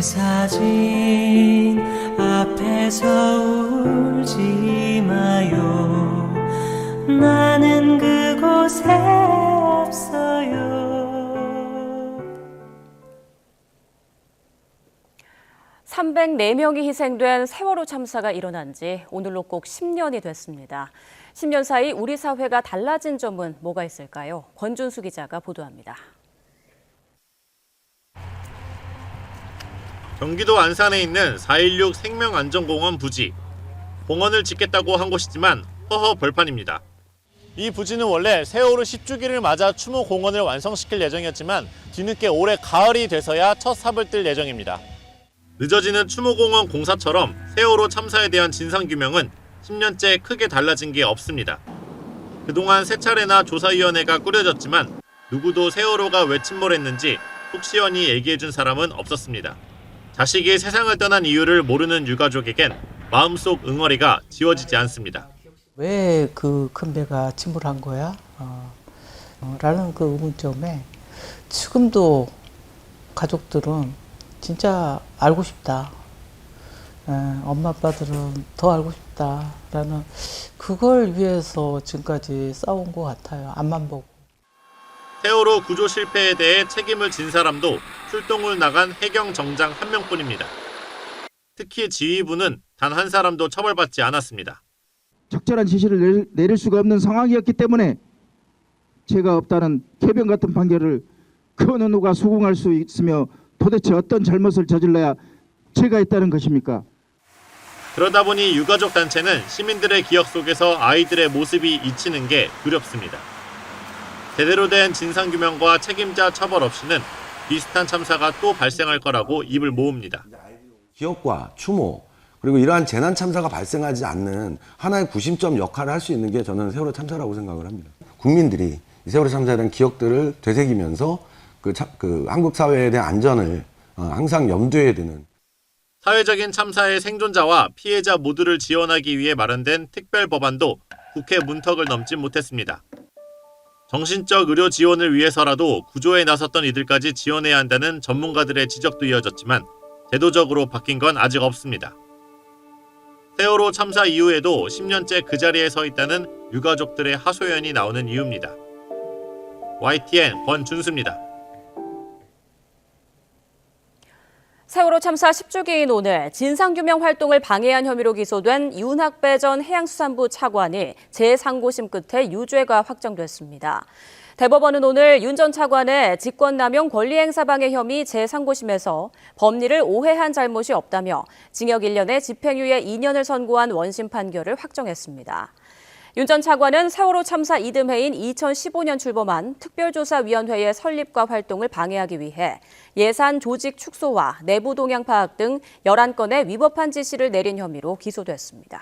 내 사진 앞에서 울지 마요 나는 그곳에 없어요 304명이 희생된 세월호 참사가 일어난 지 오늘로 꼭 10년이 됐습니다. 10년 사이 우리 사회가 달라진 점은 뭐가 있을까요? 권준수 기자가 보도합니다. 경기도 안산에 있는 4.16 생명안전공원 부지. 공원을 짓겠다고 한 곳이지만 허허 벌판입니다. 이 부지는 원래 세월호 10주기를 맞아 추모 공원을 완성시킬 예정이었지만 뒤늦게 올해 가을이 돼서야 첫 삽을 뜰 예정입니다. 늦어지는 추모공원 공사처럼 세월호 참사에 대한 진상규명은 10년째 크게 달라진 게 없습니다. 그동안 세 차례나 조사위원회가 꾸려졌지만 누구도 세월호가 왜 침몰했는지 속 시원히 얘기해준 사람은 없었습니다. 자식이 세상을 떠난 이유를 모르는 유가족에겐 마음속 응어리가 지워지지 않습니다. 왜 그 큰 배가 침몰한 거야? 어, 어, 라는 그 의문점에 지금도 가족들은 진짜 알고 싶다. 에, 엄마 아빠들은 더 알고 싶다라는 그걸 위해서 지금까지 싸운 것 같아요. 앞만 보고. 세월호 구조 실패에 대해 책임을 진 사람도 출동을 나간 해경 정장 한 명뿐입니다. 특히 지휘부는 단 한 사람도 처벌받지 않았습니다. 적절한 지시를 내릴, 내릴 수가 없는 상황이었기 때문에 죄가 없다는 개변 같은 판결을 그 어느 누가 수긍할 수 있으며 도대체 어떤 잘못을 저질러야 죄가 있다는 것입니까? 그러다 보니 유가족 단체는 시민들의 기억 속에서 아이들의 모습이 잊히는 게 두렵습니다. 제대로 된 진상규명과 책임자 처벌 없이는 비슷한 참사가 또 발생할 거라고 입을 모읍니다. 기업과 추모 그리고 이러한 재난 참사가 발생하지 않는 하나의 구심점 역할을 할 수 있는 게 저는 세월호 참사라고 생각을 합니다. 국민들이 이 세월호 참사에 대한 기억들을 되새기면서 그, 참- 그 한국 사회에 대한 안전을 어, 항상 염두에 두는 사회적인 참사의 생존자와 피해자 모두를 지원하기 위해 마련된 특별 법안도 국회 문턱을 넘지 못했습니다. 정신적 의료 지원을 위해서라도 구조에 나섰던 이들까지 지원해야 한다는 전문가들의 지적도 이어졌지만 제도적으로 바뀐 건 아직 없습니다. 세월호 참사 이후에도 10년째 그 자리에 서 있다는 유가족들의 하소연이 나오는 이유입니다. YTN 권준수입니다. 세월호 참사 10주기인 오늘 진상규명 활동을 방해한 혐의로 기소된 윤학배 전 해양수산부 차관이 재상고심 끝에 유죄가 확정됐습니다. 대법원은 오늘 윤 전 차관의 직권남용 권리행사방해 혐의 재상고심에서 법리를 오해한 잘못이 없다며 징역 1년에 집행유예 2년을 선고한 원심 판결을 확정했습니다. 윤 전 차관은 세월호 참사 이듬해인 2015년 출범한 특별조사위원회의 설립과 활동을 방해하기 위해 예산 조직 축소와 내부 동향 파악 등 11건의 위법한 지시를 내린 혐의로 기소됐습니다.